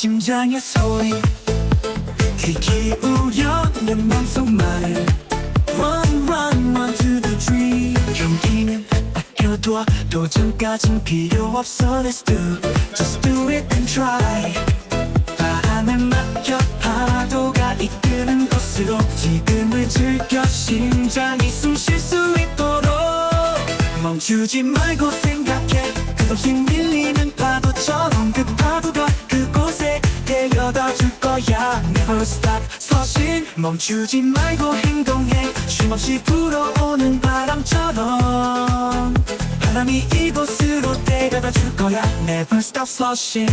심장의 소리 귀 기울여 내 맘속만을 Run run run to the dream 용기는 아껴둬. 도전까진 필요 없어. Let's do Just do it and try. 바람에 맡겨 파도가 이끄는 곳으로 지금을 즐겨 심장이 숨 쉴 수 있도록. 멈추지 말고 생각해. 끝없이 데려다 줄 거야. Never stop. 서신 멈추지 말고 행동해. 쉼없이 불어오는 바람처럼. 바람이 이곳으로 데려다 줄 거야. Never stop 서신